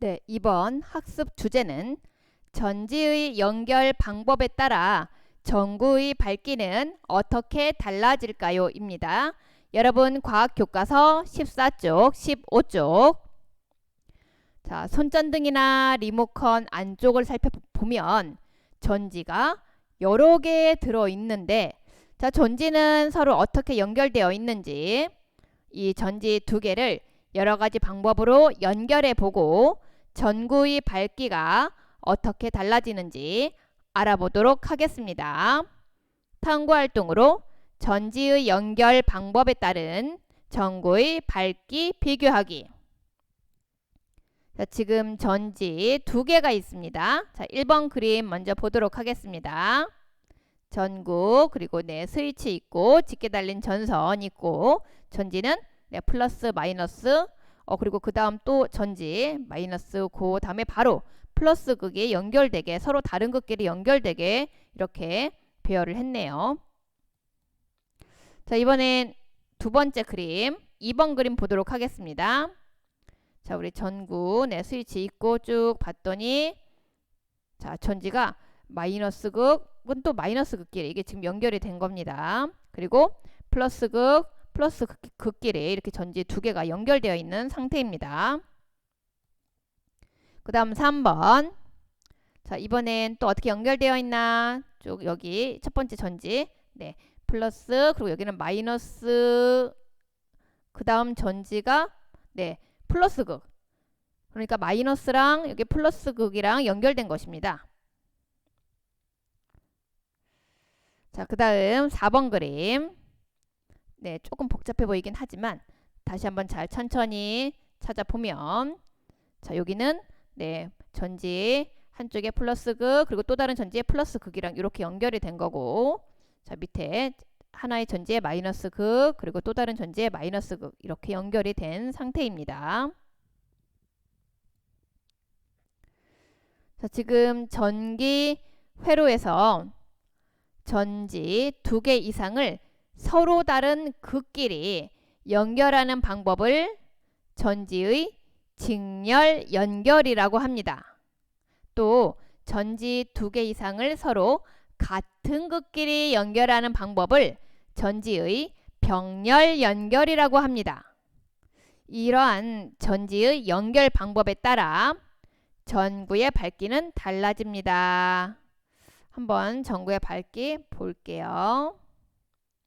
네, 이번 학습 주제는 전지의 연결 방법에 따라 전구의 밝기는 어떻게 달라질까요? 입니다. 여러분 과학 교과서 14쪽, 15쪽 자, 손전등이나 리모컨 안쪽을 살펴보면 전지가 여러 개 들어 있는데 자, 전지는 서로 어떻게 연결되어 있는지 이 전지 두 개를 여러 가지 방법으로 연결해 보고 전구의 밝기가 어떻게 달라지는지 알아보도록 하겠습니다. 탐구 활동으로 전지의 연결 방법에 따른 전구의 밝기 비교하기. 자, 지금 전지 두 개가 있습니다. 자, 1번 그림 먼저 보도록 하겠습니다. 전구 그리고 네 스위치 있고 짙게 달린 전선 있고 전지는 네, 플러스 마이너스 어 그리고 그 다음 또 전지 마이너스 그 다음에 바로 플러스 극이 연결되게 서로 다른 극끼리 연결되게 이렇게 배열을 했네요. 자 이번엔 두 번째 그림 2번 그림 보도록 하겠습니다. 자 우리 전구 네 스위치 있고 쭉 봤더니 자 전지가 마이너스 극은 또 마이너스 극끼리 이게 지금 연결이 된 겁니다. 그리고 플러스 극 플러스 극끼리 이렇게 전지 두 개가 연결되어 있는 상태입니다. 그 다음 3번 자 이번엔 또 어떻게 연결되어 있나 쭉 여기 첫 번째 전지 네 플러스 그리고 여기는 마이너스 그 다음 전지가 네 플러스 극 그러니까 마이너스랑 여기 플러스 극이랑 연결된 것입니다. 자, 그 다음 4번 그림. 네, 조금 복잡해 보이긴 하지만 다시 한번 잘 천천히 찾아보면 자, 여기는 네, 전지 한쪽에 플러스 극 그리고 또 다른 전지에 플러스 극이랑 이렇게 연결이 된 거고 자, 밑에 하나의 전지에 마이너스 극 그리고 또 다른 전지에 마이너스 극 이렇게 연결이 된 상태입니다. 자, 지금 전기 회로에서 전지 두 개 이상을 서로 다른 극끼리 연결하는 방법을 전지의 직렬 연결이라고 합니다. 또 전지 두 개 이상을 서로 같은 극끼리 연결하는 방법을 전지의 병렬 연결이라고 합니다. 이러한 전지의 연결 방법에 따라 전구의 밝기는 달라집니다. 한번 전구의 밝기 볼게요.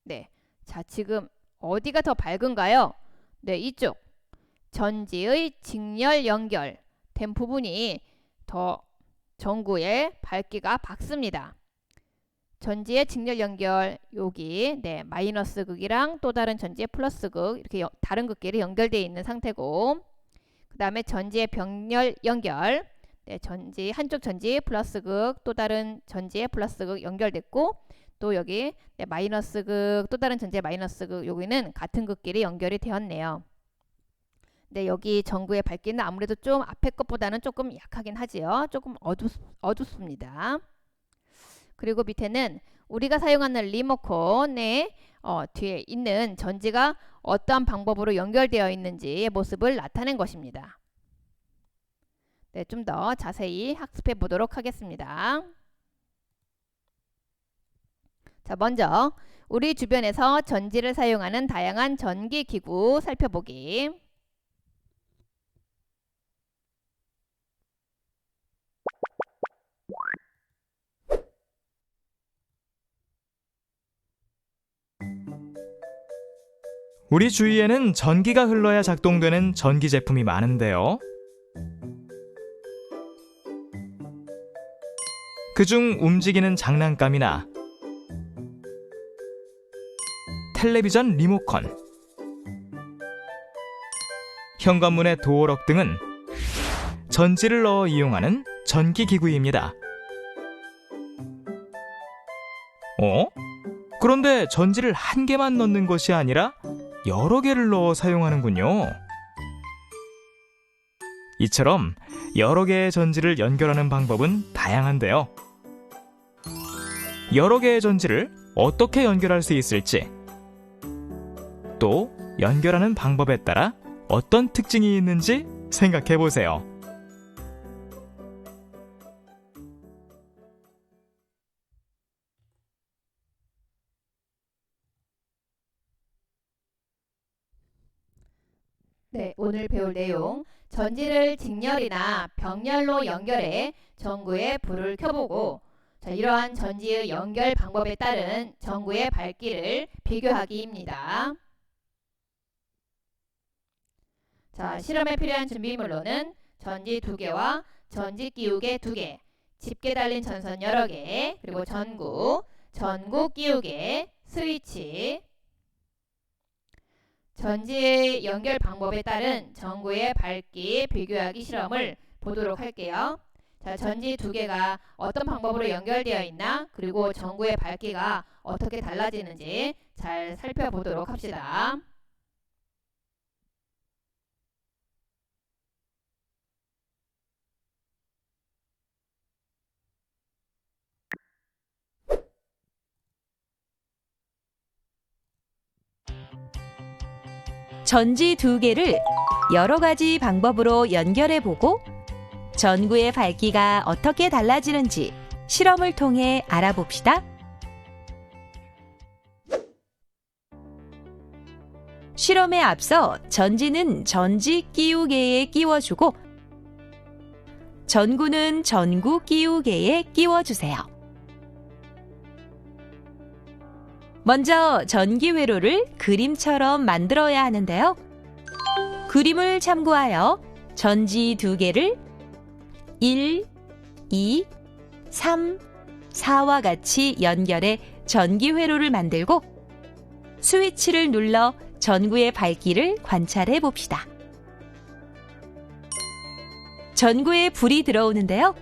네. 자, 지금 어디가 더 밝은가요? 네, 이쪽. 전지의 직렬 연결된 부분이 더 전구의 밝기가 밝습니다. 전지의 직렬 연결 여기 네 마이너스 극이랑 또 다른 전지의 플러스 극 이렇게 여, 다른 극끼리 연결되어 있는 상태고 그 다음에 전지의 병렬 연결 네, 전지 한쪽 전지 플러스 극 또 다른 전지에 플러스 극 연결됐고 또 여기 네, 마이너스 극 또 다른 전지에 마이너스 극 여기는 같은 극끼리 연결이 되었네요. 네, 여기 전구의 밝기는 아무래도 좀 앞에 것보다는 조금 약하긴 하지요. 조금 어둡, 어둡습니다. 그리고 밑에는 우리가 사용하는 리모컨의 어, 뒤에 있는 전지가 어떠한 방법으로 연결되어 있는지의 모습을 나타낸 것입니다. 네, 좀 더 자세히 학습해 보도록 하겠습니다. 자, 먼저 우리 주변에서 전지를 사용하는 다양한 전기 기구 살펴보기. 우리 주위에는 전기가 흘러야 작동되는 전기 제품이 많은데요. 그중 움직이는 장난감이나 텔레비전 리모컨, 현관문의 도어럭 등은 전지를 넣어 이용하는 전기 기구입니다. 어? 그런데 전지를 한 개만 넣는 것이 아니라 여러 개를 넣어 사용하는군요. 이처럼 여러 개의 전지를 연결하는 방법은 다양한데요. 여러 개의 전지를 어떻게 연결할 수 있을지, 또 연결하는 방법에 따라 어떤 특징이 있는지 생각해 보세요. 네, 오늘 배울 내용 전지를 직렬이나 병렬로 연결해 전구에 불을 켜보고 자, 이러한 전지의 연결 방법에 따른 전구의 밝기를 비교하기입니다. 자, 실험에 필요한 준비물로는 전지 두 개와 전지 끼우개 두 개, 집게 달린 전선 여러 개, 그리고 전구, 전구 끼우개, 스위치, 전지의 연결 방법에 따른 전구의 밝기 비교하기 실험을 보도록 할게요. 자, 전지 두 개가 어떤 방법으로 연결되어 있나, 그리고 전구의 밝기가 어떻게 달라지는지 잘 살펴보도록 합시다. 전지 두 개를 여러 가지 방법으로 연결해 보고 전구의 밝기가 어떻게 달라지는지 실험을 통해 알아봅시다. 실험에 앞서 전지는 전지 끼우개에 끼워주고 전구는 전구 끼우개에 끼워주세요. 먼저 전기 회로를 그림처럼 만들어야 하는데요. 그림을 참고하여 전지 두 개를 1, 2, 3, 4와 같이 연결해 전기 회로를 만들고 스위치를 눌러 전구의 밝기를 관찰해 봅시다. 전구에 불이 들어오는데요.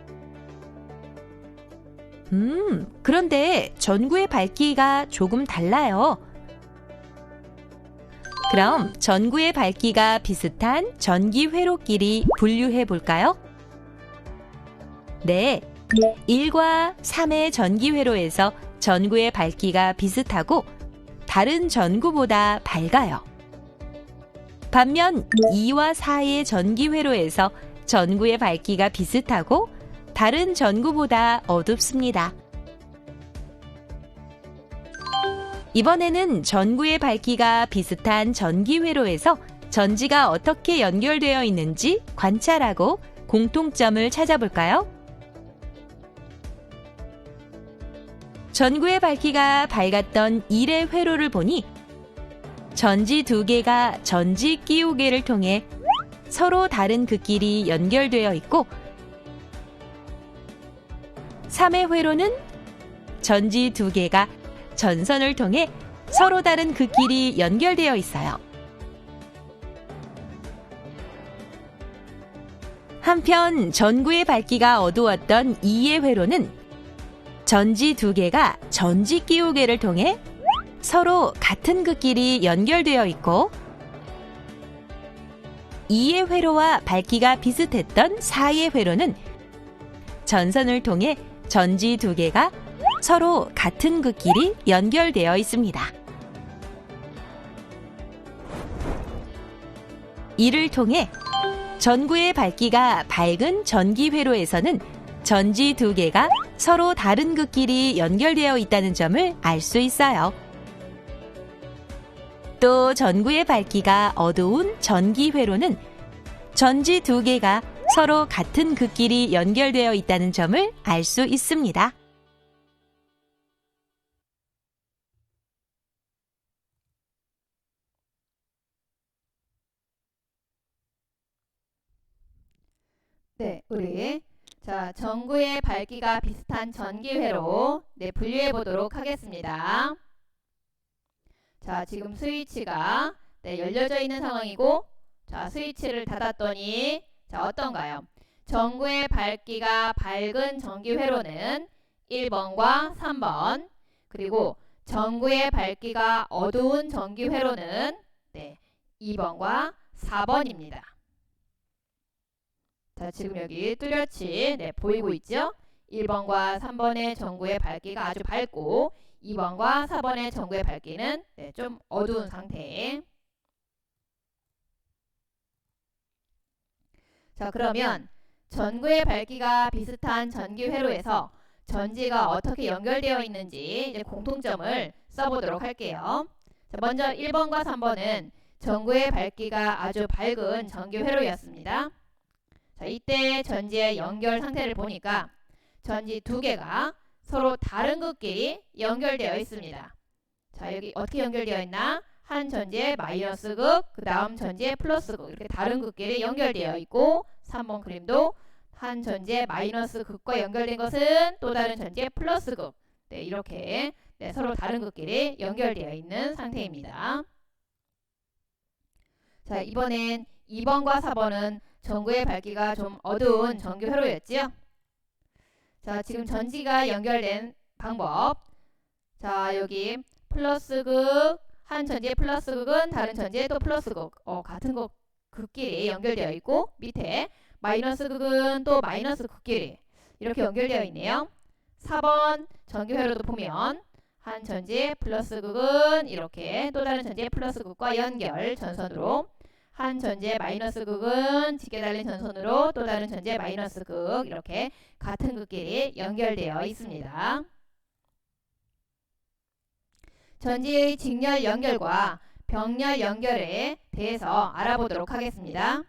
음, 그런데 전구의 밝기가 조금 달라요. 그럼 전구의 밝기가 비슷한 전기 회로끼리 분류해 볼까요? 네. 1과 3의 전기 회로에서 전구의 밝기가 비슷하고 다른 전구보다 밝아요. 반면 2와 4의 전기 회로에서 전구의 밝기가 비슷하고 다른 전구보다 어둡습니다. 이번에는 전구의 밝기가 비슷한 전기 회로에서 전지가 어떻게 연결되어 있는지 관찰하고 공통점을 찾아볼까요? 전구의 밝기가 밝았던 1의 회로를 보니 전지 두 개가 전지 끼우개를 통해 서로 다른 극끼리 연결되어 있고 3의 회로는 전지 두 개가 전선을 통해 서로 다른 극끼리 연결되어 있어요. 한편 전구의 밝기가 어두웠던 2의 회로는 전지 두 개가 전지 끼우개를 통해 서로 같은 극끼리 연결되어 있고 2의 회로와 밝기가 비슷했던 4의 회로는 전선을 통해 전지 두 개가 서로 같은 극끼리 연결되어 있습니다. 이를 통해 전구의 밝기가 밝은 전기 회로에서는 전지 두 개가 서로 다른 극끼리 연결되어 있다는 점을 알 수 있어요. 또 전구의 밝기가 어두운 전기 회로는 전지 두 개가 서로 같은 극끼리 연결되어 있다는 점을 알 수 있습니다. 네, 우리 자 전구의 밝기가 비슷한 전기회로 네 분류해 보도록 하겠습니다. 자 지금 스위치가 네, 열려져 있는 상황이고 자 스위치를 닫았더니 자 어떤가요? 전구의 밝기가 밝은 전기 회로는 1번과 3번 그리고 전구의 밝기가 어두운 전기 회로는 네, 2번과 4번입니다. 자, 지금 여기 뚜렷이 네, 보이고 있죠? 1번과 3번의 전구의 밝기가 아주 밝고 2번과 4번의 전구의 밝기는 네, 좀 어두운 상태. 자, 그러면 전구의 밝기가 비슷한 전기 회로에서 전지가 어떻게 연결되어 있는지 이제 공통점을 써보도록 할게요. 자, 먼저 1번과 3번은 전구의 밝기가 아주 밝은 전기 회로였습니다. 자, 이때 전지의 연결 상태를 보니까 전지 두 개가 서로 다른 극끼리 연결되어 있습니다. 자, 여기 어떻게 연결되어 있나? 한 전지의 마이너스 극, 그 다음 전지의 플러스 극 이렇게 다른 극끼리 연결되어 있고 3번 그림도 한 전지의 마이너스 극과 연결된 것은 또 다른 전지의 플러스 극 네, 이렇게 네, 서로 다른 극끼리 연결되어 있는 상태입니다. 자, 이번엔 2번과 4번은 전구의 밝기가 좀 어두운 전기 회로였지요. 자, 지금 전지가 연결된 방법. 자, 여기 플러스 극, 한 전지의 플러스 극은 다른 전지의 또 플러스 극, 어, 같은 극, 극끼리 연결되어 있고, 밑에 마이너스 극은 또 마이너스 극끼리 이렇게 연결되어 있네요. 4번 전기 회로도 보면 한 전지의 플러스 극은 이렇게 또 다른 전지의 플러스 극과 연결 전선으로 한 전지의 마이너스 극은 직계 달린 전선으로 또 다른 전지의 마이너스 극 이렇게 같은 극끼리 연결되어 있습니다. 전지의 직렬 연결과 병렬 연결에 대해서 알아보도록 하겠습니다.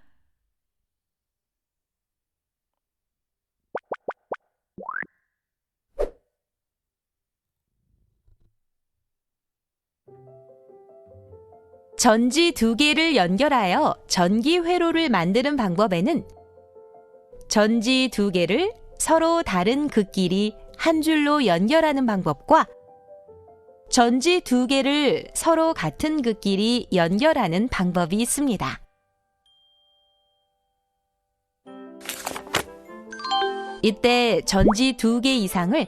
전지 두 개를 연결하여 전기 회로를 만드는 방법에는 전지 두 개를 서로 다른 극끼리 한 줄로 연결하는 방법과 전지 두 개를 서로 같은 극끼리 연결하는 방법이 있습니다. 이때 전지 두 개 이상을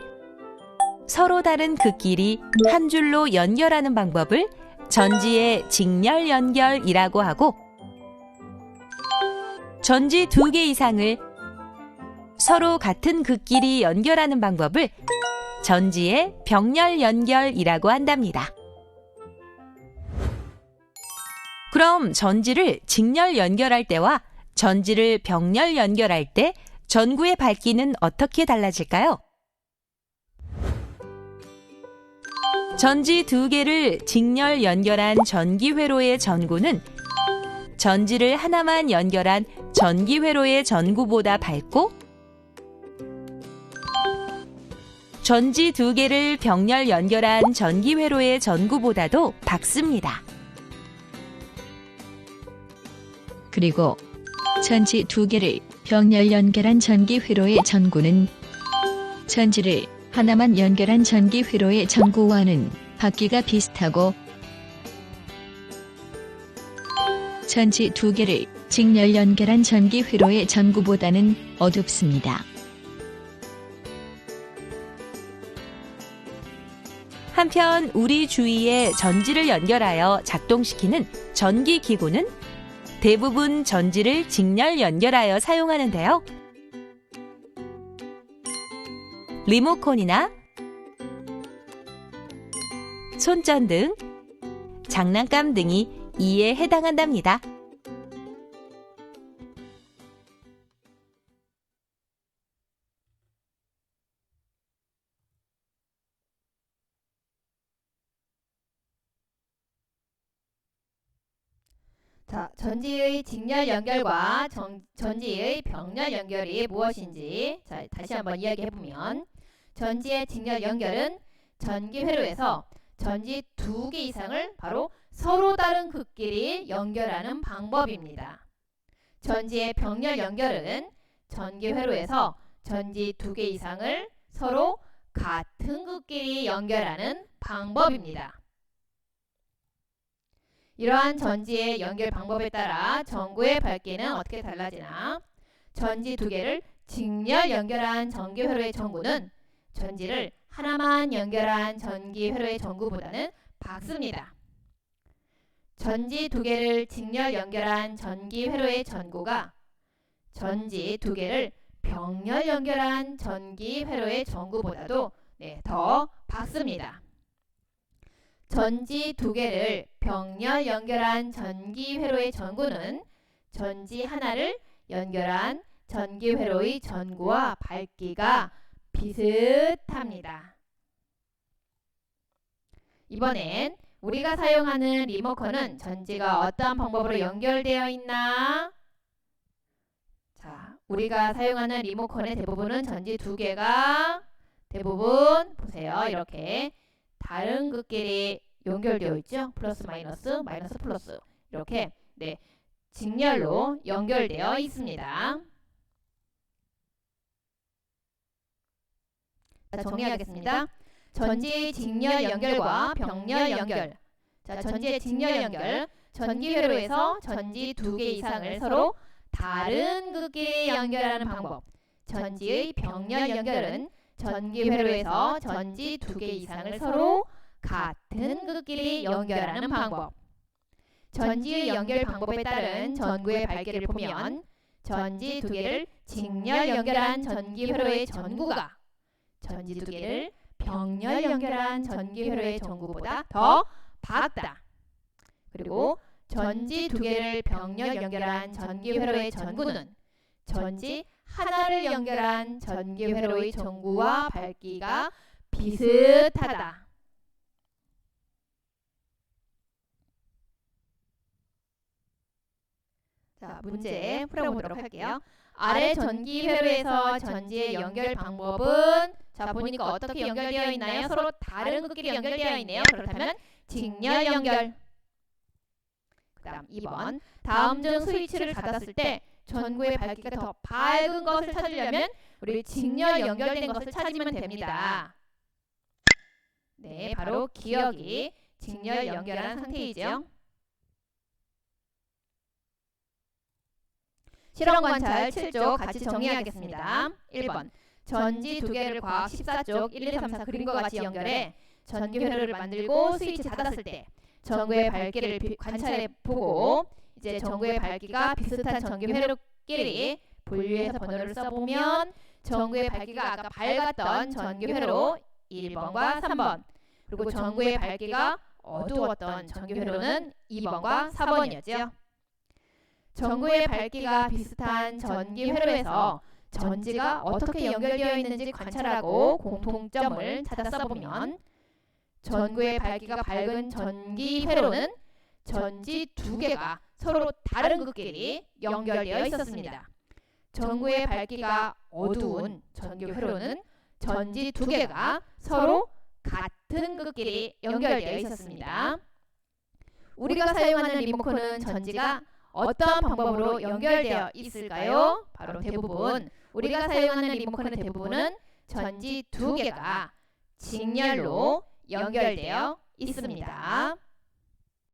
서로 다른 극끼리 한 줄로 연결하는 방법을 전지의 직렬 연결이라고 하고 전지 두 개 이상을 서로 같은 극끼리 연결하는 방법을 전지의 병렬 연결이라고 한답니다. 그럼 전지를 직렬 연결할 때와 전지를 병렬 연결할 때 전구의 밝기는 어떻게 달라질까요? 전지 두 개를 직렬 연결한 전기 회로의 전구는 전지를 하나만 연결한 전기 회로의 전구보다 밝고 전지 두 개를 병렬 연결한 전기 회로의 전구보다도 밝습니다. 그리고 전지 두 개를 병렬 연결한 전기 회로의 전구는 전지를 하나만 연결한 전기 회로의 전구와는 밝기가 비슷하고 전지 두 개를 직렬 연결한 전기 회로의 전구보다는 어둡습니다. 한편 우리 주위에 전지를 연결하여 작동시키는 전기 기구는 대부분 전지를 직렬 연결하여 사용하는데요. 리모컨이나 손전 등, 장난감 등이 이에 해당한답니다. 전지의 직렬 연결과 정, 전지의 병렬 연결이 무엇인지 자, 다시 한번 이야기해 보면 전지의 직렬 연결은 전기 회로에서 전지 두 개 이상을 바로 서로 다른 극끼리 연결하는 방법입니다. 전지의 병렬 연결은 전기 회로에서 전지 두 개 이상을 서로 같은 극끼리 연결하는 방법입니다. 이러한 전지의 연결 방법에 따라 전구의 밝기는 어떻게 달라지나? 전지 두 개를 직렬 연결한 전기 회로의 전구는 전지를 하나만 연결한 전기 회로의 전구보다는 밝습니다. 전지 두 개를 직렬 연결한 전기 회로의 전구가 전지 두 개를 병렬 연결한 전기 회로의 전구보다도 네, 더 밝습니다. 전지 두 개를 병렬 연결한 전기 회로의 전구는 전지 하나를 연결한 전기 회로의 전구와 밝기가 비슷합니다. 이번엔 우리가 사용하는 리모컨은 전지가 어떠한 방법으로 연결되어 있나? 자, 우리가 사용하는 리모컨의 대부분은 전지 두 개가 대부분 보세요. 이렇게 다른 극끼리 연결되어 있죠. 플러스 마이너스, 마이너스 플러스 이렇게 네 직렬로 연결되어 있습니다. 자, 정리하겠습니다. 전지의 직렬 연결과 병렬 연결. 자, 전지의 직렬 연결. 전기 회로에서 전지 두 개 이상을 서로 다른 극끼리 연결하는 방법. 전지의 병렬 연결은 전기 회로에서 전지 두 개 이상을 서로 같은 극끼리 연결하는 방법. 전지의 연결 방법에 따른 전구의 밝기를 보면 전지 두 개를 직렬 연결한 전기 회로의 전구가 전지 두 개를 병렬 연결한 전기 회로의 전구보다 더 밝다. 그리고 전지 두 개를 병렬 연결한 전기 회로의 전구는 전지 하나를 연결한 전기 회로의 전구와 밝기가 비슷하다. 자, 문제 풀어보도록 할게요. 아래 전기 회로에서 전지의 연결 방법은 자 보니까 어떻게 연결되어 있나요? 서로 다른 극끼리 연결되어 있네요. 그렇다면 직렬 연결. 그다음 2번 다음 중 스위치를 닫았을 때 전구의 밝기가 더 밝은 것을 찾으려면 우리 직렬 연결된 것을 찾으면 됩니다. 네, 바로 기억이 직렬 연결한 상태이죠. 실험 관찰 7쪽 같이 정리하겠습니다. 1번 전지 두 개를 과학 14쪽 1, 2, 3, 4 그림과 같이 연결해 전기 회로를 만들고 스위치 닫았을 때 전구의 밝기를 비- 관찰해 보고 이제 전구의 밝기가 비슷한 전기 회로끼리 분류해서 번호를 써보면 전구의 밝기가 아까 밝았던 전기 회로 1번과 3번 그리고 전구의 밝기가 어두웠던 전기 회로는 2번과 4번이었죠. 전구의 밝기가 비슷한 전기 회로에서 전지가 어떻게 연결되어 있는지 관찰하고 공통점을 찾아 써보면 전구의 밝기가 밝은 전기 회로는 전지 두 개가 서로 다른 극끼리 연결되어 있었습니다. 전구의 밝기가 어두운 전기 회로는 전지 두 개가 서로 같은 극끼리 연결되어 있었습니다. 우리가 사용하는 리모컨은 전지가 어떤 방법으로 연결되어 있을까요? 바로 대부분 우리가 사용하는 리모컨의 대부분은 전지 두 개가 직렬로 연결되어 있습니다.